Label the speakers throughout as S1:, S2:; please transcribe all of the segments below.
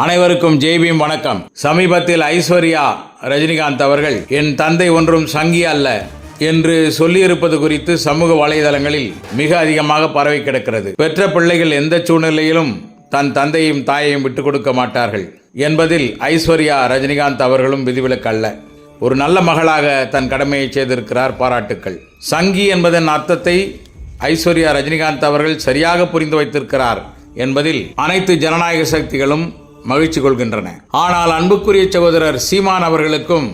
S1: அனைவருக்கும் ஜெய்பீம் வணக்கம். சமீபத்தில் ஐஸ்வர்யா ரஜினிகாந்த் அவர்கள் என் தந்தை ஒன்றும் சங்கி அல்ல என்று சொல்லியிருப்பது குறித்து சமூக வலைதளங்களில் மிக அதிகமாக பரவி கிடக்கிறது. பெற்ற பிள்ளைகள் எந்த சூழ்நிலையிலும் தன் தந்தையும் தாயையும் விட்டுக் கொடுக்க மாட்டார்கள் என்பதில் ஐஸ்வர்யா ரஜினிகாந்த் அவர்களும் விதிவிலக்கல்ல. ஒரு நல்ல மகளாக தன் கடமையை செய்திருக்கிறார் பாராட்டுக்கள். சங்கி என்பதன் அர்த்தத்தை ஐஸ்வர்யா ரஜினிகாந்த் அவர்கள் சரியாக புரிந்து வைத்திருக்கிறார் என்பதில் அனைத்து ஜனநாயக சக்திகளும் மகிழ்ச்சி கொள்கின்றன. ஆனால் அன்புக்குரிய சகோதரர் சீமான் அவர்களுக்கும்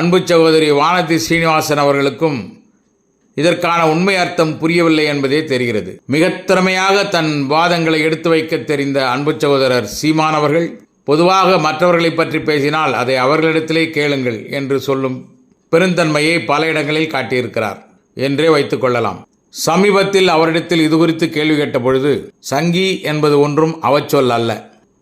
S1: அன்பு சகோதரி வானதி ஸ்ரீனிவாசன் அவர்களுக்கும் இதற்கான உண்மை அர்த்தம் புரியவில்லை என்பதே தெரிகிறது. மிக திறமையாக தன் வாதங்களை எடுத்து வைக்க தெரிந்த அன்பு சகோதரர் சீமான் அவர்கள் பொதுவாக மற்றவர்களை பற்றி பேசினால் அதை அவர்களிடத்திலே கேளுங்கள் என்று சொல்லும் பெருந்தன்மையை பல இடங்களில் காட்டியிருக்கிறார் என்றே வைத்துக் கொள்ளலாம். சமீபத்தில் அவரிடத்தில் இது குறித்து கேள்வி கேட்ட பொழுது சங்கி என்பது ஒன்றும் அவச்சொல் அல்ல.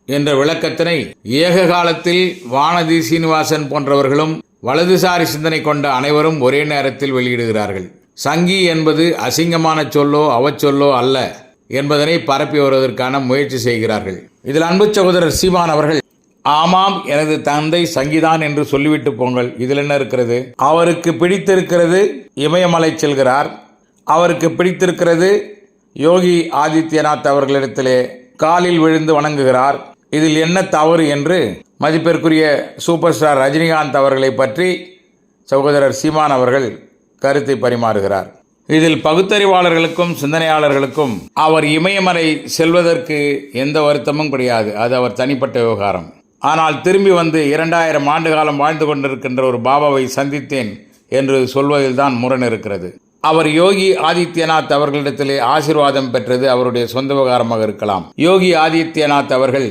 S1: என்ற விளக்கத்தினை ஏக காலத்தில் வானதி சீனிவாசன் போன்றவர்களும் வலதுசாரி சிந்தனை கொண்ட அனைவரும் ஒரே நேரத்தில் வெளியிடுகிறார்கள். சங்கி என்பது அசிங்கமான சொல்லோ அவச்சொல்லோ அல்ல என்பதனை பரப்பி வருவதற்கான முயற்சி செய்கிறார்கள். இதில் அன்பு சகோதரர் சீமான் அவர்கள் ஆமாம் எனது தந்தை சங்கிதான் என்று சொல்லிவிட்டு போங்கள். இதில் என்ன இருக்கிறது? அவருக்கு பிடித்திருக்கிறது இமயமலை செல்கிறார். அவருக்கு பிடித்திருக்கிறது யோகி ஆதித்யநாத் அவர்களிடத்திலே காலில் விழுந்து வணங்குகிறார். இதில் என்ன தவறு என்று மதிப்பிற்குரிய சூப்பர் ஸ்டார் ரஜினிகாந்த் அவர்களை பற்றி சகோதரர் சீமான் அவர்கள் கருத்தை பரிமாறுகிறார். இதில் பகுத்தறிவாளர்களுக்கும் சிந்தனையாளர்களுக்கும் அவர் இமயமலை செல்வதற்கு எந்த வருத்தமும் கிடையாது. அது அவர் தனிப்பட்ட விவகாரம். ஆனால் திரும்பி வந்து இரண்டாயிரம் ஆண்டு காலம் வாழ்ந்து கொண்டிருக்கின்ற ஒரு பாபாவை சந்தித்தேன் என்று சொல்வதில்தான் முரண் இருக்கிறது. அவர் யோகி ஆதித்யநாத் அவர்களிடத்திலே ஆசிர்வாதம் பெற்றது அவருடைய சொந்த விவகாரமாக இருக்கலாம். யோகி ஆதித்யநாத் அவர்கள்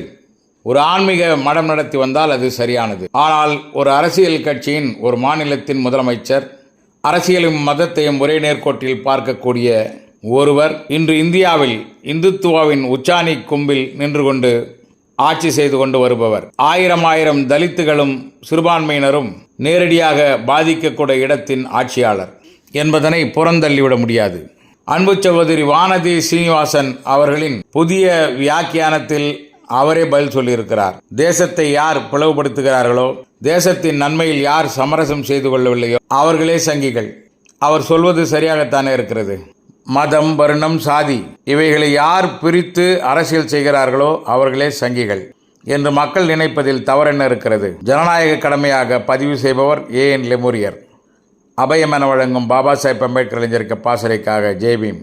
S1: ஒரு ஆன்மீக மடம் நடத்தி வந்தால் அது சரியானது. ஆனால் ஒரு அரசியல் கட்சியின் ஒரு மாநிலத்தின் முதலமைச்சர் அரசியலும் மதத்தையும் ஒரே நேர்கோட்டில் பார்க்கக்கூடிய ஒருவர் இன்று இந்தியாவில் இந்துத்துவாவின் உச்சாணி கும்பில் நின்று கொண்டு ஆட்சி செய்து கொண்டு வருபவர். ஆயிரம் ஆயிரம் தலித்துகளும் சிறுபான்மையினரும் நேரடியாக பாதிக்கக்கூடிய இடத்தின் ஆட்சியாளர் என்பதனை புறந்தள்ளிவிட முடியாது. அன்பு சகோதரி வானதி சீனிவாசன் அவர்களின் புதிய வியாக்கியானத்தில் அவரே பதில் சொல்லியிருக்கிறார். தேசத்தை யார் பிளவுபடுத்துகிறார்களோ தேசத்தின் நன்மையில் யார் சமரசம் செய்து கொள்ளவில்லையோ அவர்களே சங்கிகள். அவர் சொல்வது சரியாகத்தானே இருக்கிறது. மதம் வருணம் சாதி இவைகளை யார் பிரித்து அரசியல் செய்கிறார்களோ அவர்களே சங்கிகள். என்று மக்கள் நினைப்பதில் தவறென்ன இருக்கிறது? ஜனநாயக கடமையாக பதிவு செய்பவர் ஏ என் லெமூரியர் அபயம் என வழங்கும் பாபா சாஹேப் அம்பேத்கர் இளைஞருக்கு பாசறைக்காக ஜெய்பீம்